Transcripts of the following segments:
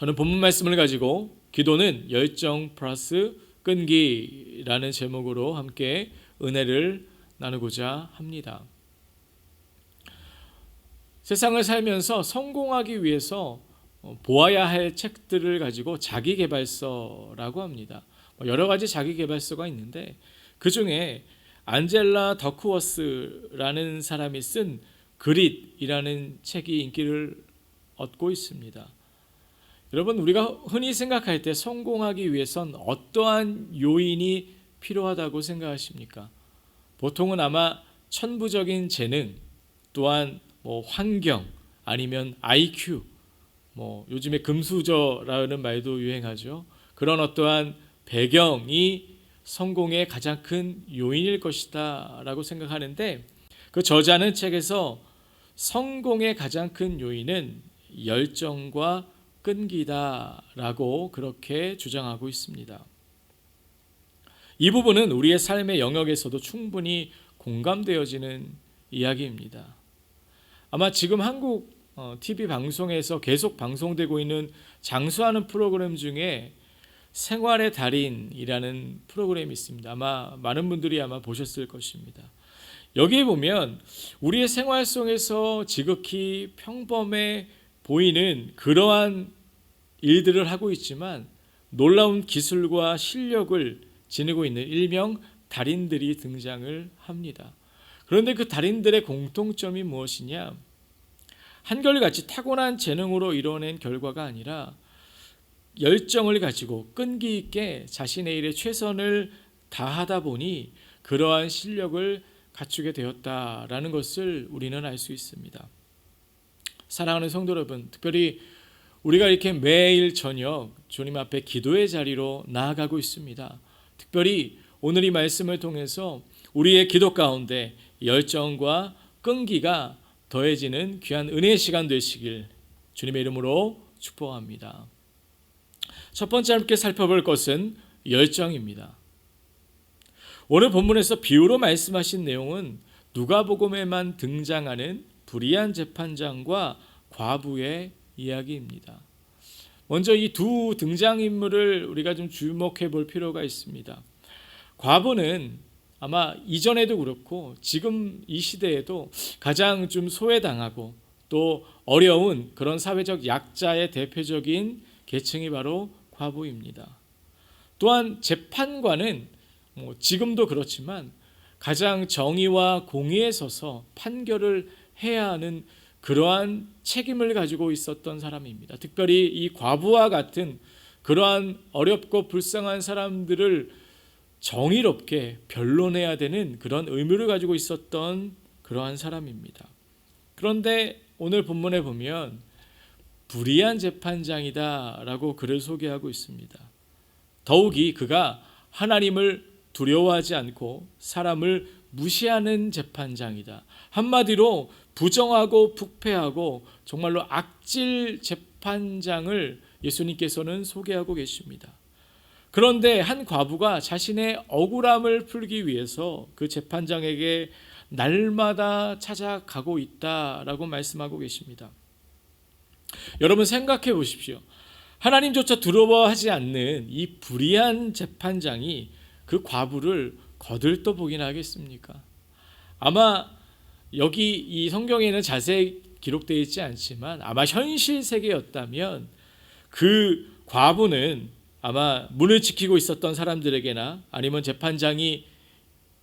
저는 본문 말씀을 가지고 기도는 열정 플러스 끈기라는 제목으로 함께 은혜를 나누고자 합니다. 세상을 살면서 성공하기 위해서 어, 보아야 할 책들을 가지고 자기 개발서라고 합니다. 뭐 여러 가지 자기 개발서가 있는데 그 중에 안젤라 더크워스라는 사람이 쓴 그릿이라는 책이 인기를 얻고 있습니다. 여러분 우리가 흔히 생각할 때 성공하기 위해선 어떠한 요인이 필요하다고 생각하십니까? 보통은 아마 천부적인 재능 또한 뭐 환경 아니면 IQ 뭐 요즘에 금수저라는 말도 유행하죠. 그런 어떠한 배경이 성공의 가장 큰 요인일 것이다라고 생각하는데 그 저자는 책에서 성공의 가장 큰 요인은 열정과 끈기다라고 그렇게 주장하고 있습니다. 이 부분은 우리의 삶의 영역에서도 충분히 공감되어지는 이야기입니다. 아마 지금 한국 TV 방송에서 계속 방송되고 있는 장수하는 프로그램 중에 생활의 달인이라는 프로그램이 있습니다. 아마 많은 분들이 아마 보셨을 것입니다. 여기에 보면 우리의 생활 속에서 지극히 평범해 보이는 그러한 일들을 하고 있지만 놀라운 기술과 실력을 지니고 있는 일명 달인들이 등장을 합니다. 그런데 그 달인들의 공통점이 무엇이냐? 한결같이 타고난 재능으로 이뤄낸 결과가 아니라 열정을 가지고 끈기 있게 자신의 일에 최선을 다하다 보니 그러한 실력을 갖추게 되었다라는 것을 우리는 알 수 있습니다. 사랑하는 성도 여러분, 특별히 우리가 이렇게 매일 저녁 주님 앞에 기도의 자리로 나아가고 있습니다. 특별히 오늘 이 말씀을 통해서 우리의 기도 가운데 열정과 끈기가 더해지는 귀한 은혜의 시간 되시길 주님의 이름으로 축복합니다. 첫 번째 함께 살펴볼 것은 열정입니다. 오늘 본문에서 비유로 말씀하신 내용은 누가복음에만 등장하는 불의한 재판장과 과부의 이야기입니다. 먼저 이 두 등장인물을 우리가 좀 주목해 볼 필요가 있습니다. 과부는 아마 이전에도 그렇고 지금 이 시대에도 가장 좀 소외당하고 또 어려운 그런 사회적 약자의 대표적인 계층이 바로 과부입니다. 또한 재판관은 뭐 지금도 그렇지만 가장 정의와 공의에 서서 판결을 해야 하는 그러한 책임을 가지고 있었던 사람입니다. 특별히 이 과부와 같은 그러한 어렵고 불쌍한 사람들을 정의롭게 변론해야 되는 그런 의무를 가지고 있었던 그러한 사람입니다. 그런데 오늘 본문에 보면 불의한 재판장이다라고 그를 소개하고 있습니다. 더욱이 그가 하나님을 두려워하지 않고 사람을 무시하는 재판장이다. 한마디로 부정하고 부패하고 정말로 악질 재판장을 예수님께서는 소개하고 계십니다. 그런데 한 과부가 자신의 억울함을 풀기 위해서 그 재판장에게 날마다 찾아가고 있다라고 말씀하고 계십니다. 여러분 생각해 보십시오. 하나님조차 두려워하지 않는 이 불의한 재판장이 그 과부를 거들떠 보긴 하겠습니까? 아마 여기 이 성경에는 자세히 기록되어 있지 않지만 아마 현실 세계였다면 그 과부는 아마 문을 지키고 있었던 사람들에게나 아니면 재판장이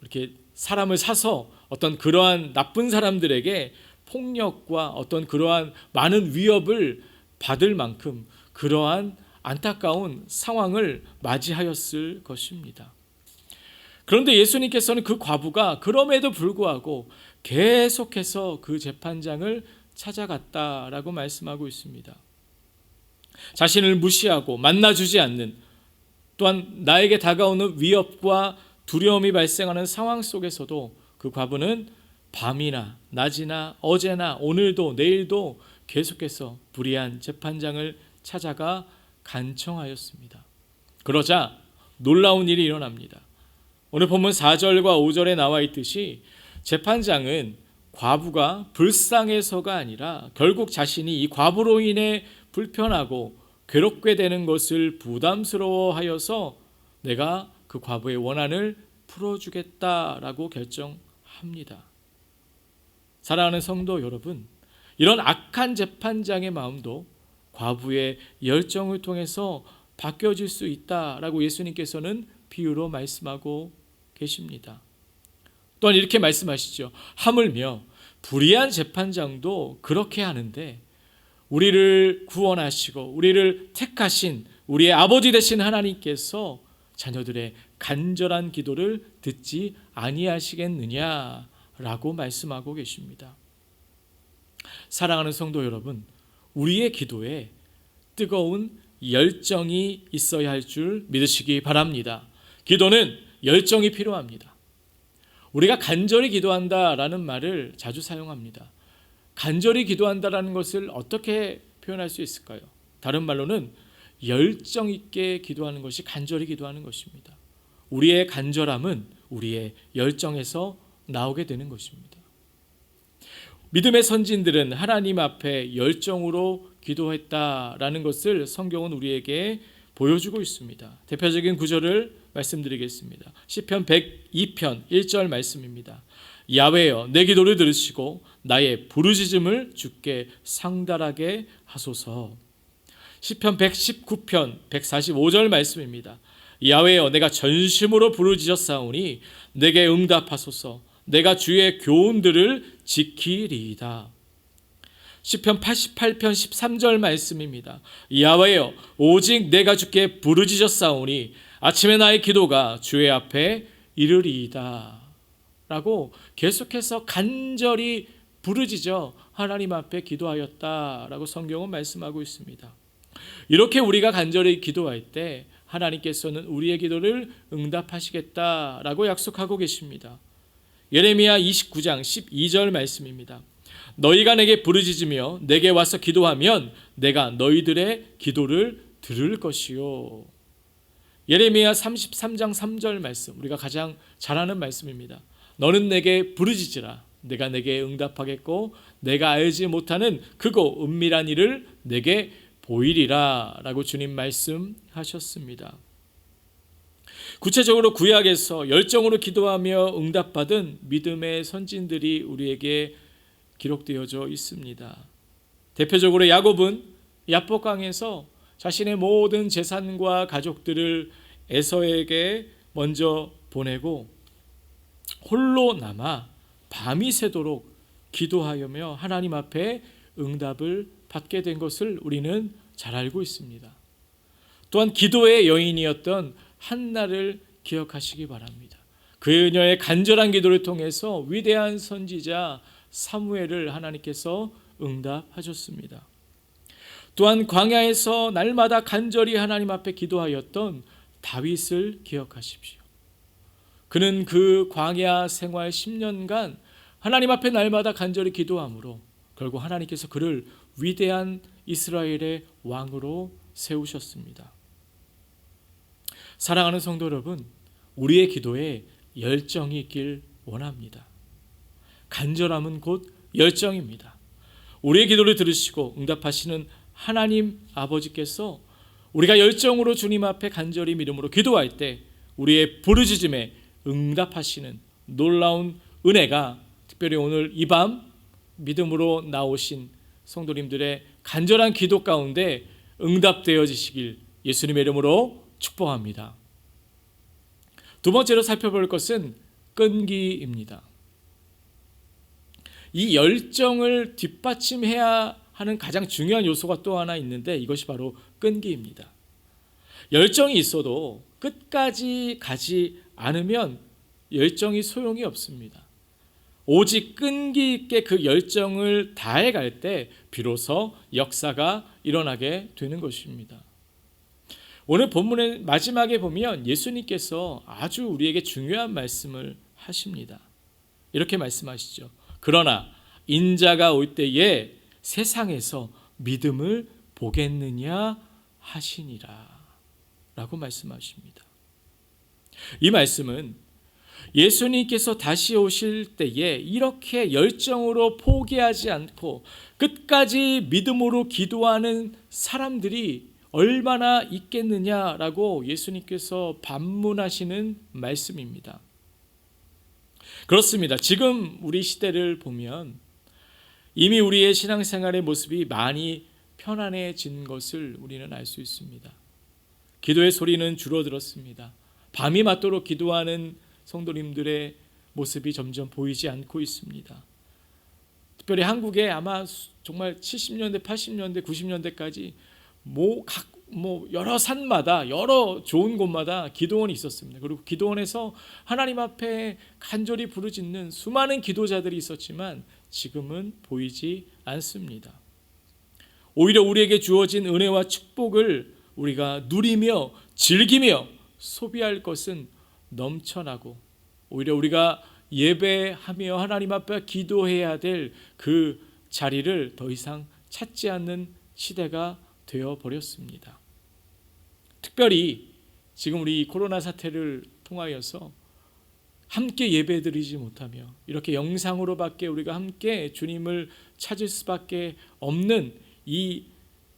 이렇게 사람을 사서 어떤 그러한 나쁜 사람들에게 폭력과 어떤 그러한 많은 위협을 받을 만큼 그러한 안타까운 상황을 맞이하였을 것입니다. 그런데 예수님께서는 그 과부가 그럼에도 불구하고 계속해서 그 재판장을 찾아갔다라고 말씀하고 있습니다. 자신을 무시하고 만나주지 않는 또한 나에게 다가오는 위협과 두려움이 발생하는 상황 속에서도 그 과부는 밤이나 낮이나 어제나 오늘도 내일도 계속해서 불의한 재판장을 찾아가 간청하였습니다. 그러자 놀라운 일이 일어납니다. 오늘 본문 4절과 5절에 나와 있듯이 재판장은 과부가 불쌍해서가 아니라 결국 자신이 이 과부로 인해 불편하고 괴롭게 되는 것을 부담스러워하여서 내가 그 과부의 원한을 풀어주겠다라고 결정합니다. 사랑하는 성도 여러분, 이런 악한 재판장의 마음도 과부의 열정을 통해서 바뀌어질 수 있다라고 예수님께서는 비유로 말씀하고 계십니다. 또한 이렇게 말씀하시죠. 하물며 불의한 재판장도 그렇게 하는데 우리를 구원하시고 우리를 택하신 우리의 아버지 되신 하나님께서 자녀들의 간절한 기도를 듣지 아니하시겠느냐라고 말씀하고 계십니다. 사랑하는 성도 여러분, 우리의 기도에 뜨거운 열정이 있어야 할 줄 믿으시기 바랍니다. 기도는 열정이 필요합니다. 우리가 간절히 기도한다라는 말을 자주 사용합니다. 간절히 기도한다라는 것을 어떻게 표현할 수 있을까요? 다른 말로는 열정 있게 기도하는 것이 간절히 기도하는 것입니다. 우리의 간절함은 우리의 열정에서 나오게 되는 것입니다. 믿음의 선진들은 하나님 앞에 열정으로 기도했다라는 것을 성경은 우리에게 보여주고 있습니다. 대표적인 구절을 말씀드리겠습니다. 시편 102편 1절 말씀입니다. 야외여 내 기도를 들으시고 나의 부르짖음을 주께 상달하게 하소서. 시편 119편 145절 말씀입니다. 야외여 내가 전심으로 부르짖었사오니 내게 응답하소서. 내가 주의 교훈들을 지키리이다. 시편 88편 13절 말씀입니다. 야외여 오직 내가 주께 부르짖었사오니 아침에 나의 기도가 주의 앞에 이르리이다. 라고 계속해서 간절히 부르짖어 하나님 앞에 기도하였다라고 성경은 말씀하고 있습니다. 이렇게 우리가 간절히 기도할 때 하나님께서는 우리의 기도를 응답하시겠다라고 약속하고 계십니다. 예레미야 29장 12절 말씀입니다. 너희가 내게 부르짖으며 내게 와서 기도하면 내가 너희들의 기도를 들을 것이요. 예레미야 33장 3절 말씀 우리가 가장 잘 아는 말씀입니다. 너는 내게 부르짖으라 내가 내게 응답하겠고 내가 알지 못하는 크고 은밀한 일을 내게 보이리라라고 주님 말씀하셨습니다. 구체적으로 구약에서 열정으로 기도하며 응답받은 믿음의 선진들이 우리에게 기록되어져 있습니다. 대표적으로 야곱은 야복강에서 자신의 모든 재산과 가족들을 에서에게 먼저 보내고 홀로 남아 밤이 새도록 기도하며 하나님 앞에 응답을 받게 된 것을 우리는 잘 알고 있습니다. 또한 기도의 여인이었던 한나를 기억하시기 바랍니다. 그녀의 간절한 기도를 통해서 위대한 선지자 사무엘을 하나님께서 응답하셨습니다. 또한 광야에서 날마다 간절히 하나님 앞에 기도하였던 다윗을 기억하십시오. 그는 그 광야 생활 10년간 하나님 앞에 날마다 간절히 기도함으로 결국 하나님께서 그를 위대한 이스라엘의 왕으로 세우셨습니다. 사랑하는 성도 여러분, 우리의 기도에 열정이 있길 원합니다. 간절함은 곧 열정입니다. 우리의 기도를 들으시고 응답하시는 하나님 아버지께서 우리가 열정으로 주님 앞에 간절히 믿음으로 기도할 때 우리의 부르짖음에 응답하시는 놀라운 은혜가 특별히 오늘 이 밤 믿음으로 나오신 성도님들의 간절한 기도 가운데 응답되어지시길 예수님의 이름으로 축복합니다. 두 번째로 살펴볼 것은 끈기입니다. 이 열정을 뒷받침해야 하는 가장 중요한 요소가 또 하나 있는데 이것이 바로 끈기입니다. 열정이 있어도 끝까지 가지 않으면 열정이 소용이 없습니다. 오직 끈기 있게 그 열정을 다해 갈 때 비로소 역사가 일어나게 되는 것입니다. 오늘 본문의 마지막에 보면 예수님께서 아주 우리에게 중요한 말씀을 하십니다. 이렇게 말씀하시죠. 그러나 인자가 올 때에 세상에서 믿음을 보겠느냐 하시니라. 라고 말씀하십니다. 이 말씀은 예수님께서 다시 오실 때에 이렇게 열정으로 포기하지 않고 끝까지 믿음으로 기도하는 사람들이 얼마나 있겠느냐라고 예수님께서 반문하시는 말씀입니다. 그렇습니다. 지금 우리 시대를 보면 이미 우리의 신앙생활의 모습이 많이 편안해진 것을 우리는 알 수 있습니다. 기도의 소리는 줄어들었습니다. 밤이 맞도록 기도하는 성도님들의 모습이 점점 보이지 않고 있습니다. 특별히 한국에 아마 정말 70년대, 80년대, 90년대까지 뭐각 뭐 여러 산마다 여러 좋은 곳마다 기도원이 있었습니다. 그리고 기도원에서 하나님 앞에 간절히 부르짖는 수많은 기도자들이 있었지만 지금은 보이지 않습니다. 오히려 우리에게 주어진 은혜와 축복을 우리가 누리며 즐기며 소비할 것은 넘쳐나고 오히려 우리가 예배하며 하나님 앞에 기도해야 될 그 자리를 더 이상 찾지 않는 시대가 되어 버렸습니다. 특별히 지금 우리 코로나 사태를 통하여서 함께 예배드리지 못하며 이렇게 영상으로밖에 우리가 함께 주님을 찾을 수밖에 없는 이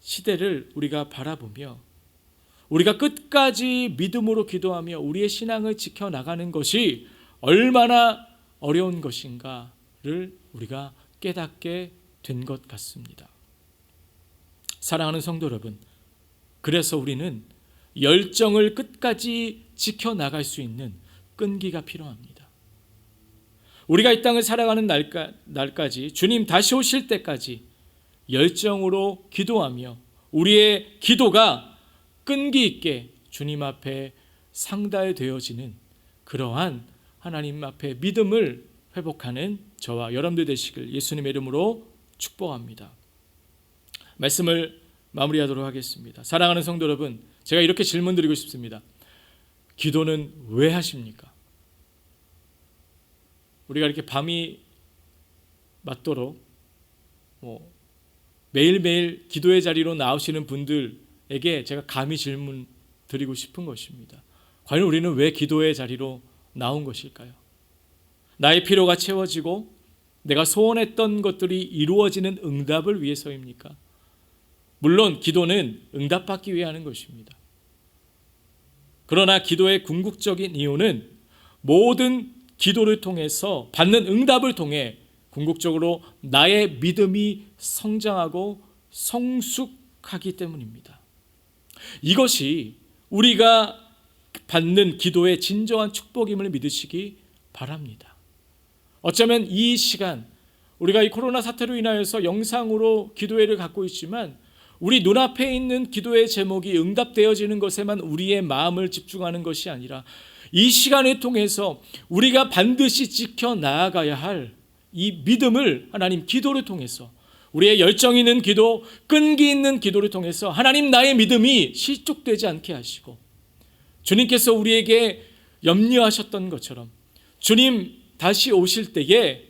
시대를 우리가 바라보며 우리가 끝까지 믿음으로 기도하며 우리의 신앙을 지켜 나가는 것이 얼마나 어려운 것인가를 우리가 깨닫게 된 것 같습니다. 사랑하는 성도 여러분, 그래서 우리는 열정을 끝까지 지켜 나갈 수 있는 끈기가 필요합니다. 우리가 이 땅을 살아가는 날까, 날까지 주님 다시 오실 때까지 열정으로 기도하며 우리의 기도가 끈기 있게 주님 앞에 상달 되어지는 그러한 하나님 앞에 믿음을 회복하는 저와 여러분들 되시길 예수님의 이름으로 축복합니다. 말씀을 마무리하도록 하겠습니다. 사랑하는 성도 여러분, 제가 이렇게 질문 드리고 싶습니다. 기도는 왜 하십니까? 우리가 이렇게 밤이 맞도록 뭐 매일매일 기도의 자리로 나오시는 분들에게 제가 감히 질문 드리고 싶은 것입니다. 과연 우리는 왜 기도의 자리로 나온 것일까요? 나의 필요가 채워지고 내가 소원했던 것들이 이루어지는 응답을 위해서입니까? 물론 기도는 응답받기 위해 것입니다. 그러나 기도의 궁극적인 이유는 모든 기도를 통해서 받는 응답을 통해 궁극적으로 나의 믿음이 성장하고 성숙하기 때문입니다. 이것이 우리가 받는 기도의 진정한 축복임을 믿으시기 바랍니다. 어쩌면 이 시간 우리가 이 코로나 사태로 인하여서 영상으로 기도회를 갖고 있지만 우리 눈앞에 있는 기도의 제목이 응답되어지는 것에만 우리의 마음을 집중하는 것이 아니라 이 시간을 통해서 우리가 반드시 지켜 나아가야 할 이 믿음을 하나님 기도를 통해서 우리의 열정 있는 기도, 끈기 있는 기도를 통해서 하나님 나의 믿음이 실족되지 않게 하시고 주님께서 우리에게 염려하셨던 것처럼 주님 다시 오실 때에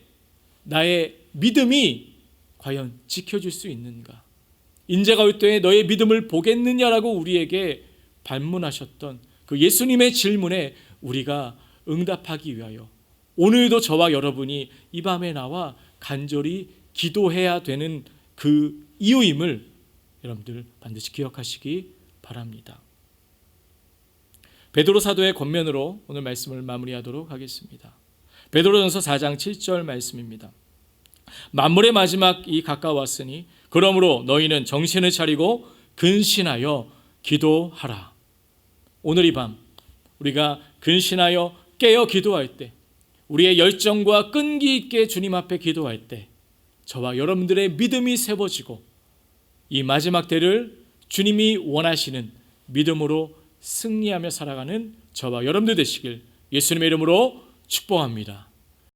나의 믿음이 과연 지켜줄 수 있는가? 인재가 올 때에 너의 믿음을 보겠느냐라고 우리에게 반문하셨던 그 예수님의 질문에 우리가 응답하기 위하여 오늘도 저와 여러분이 이 밤에 나와 간절히 기도해야 되는 그 이유임을 여러분들 반드시 기억하시기 바랍니다. 베드로 사도의 권면으로 오늘 말씀을 마무리하도록 하겠습니다. 베드로전서 4장 7절 말씀입니다. 만물의 마지막이 가까웠으니 그러므로 너희는 정신을 차리고 근신하여 기도하라. 오늘 이 밤 우리가 근신하여 깨어 기도할 때 우리의 열정과 끈기 있게 주님 앞에 기도할 때 저와 여러분들의 믿음이 세워지고 이 마지막 때를 주님이 원하시는 믿음으로 승리하며 살아가는 저와 여러분들 되시길 예수님의 이름으로 축복합니다.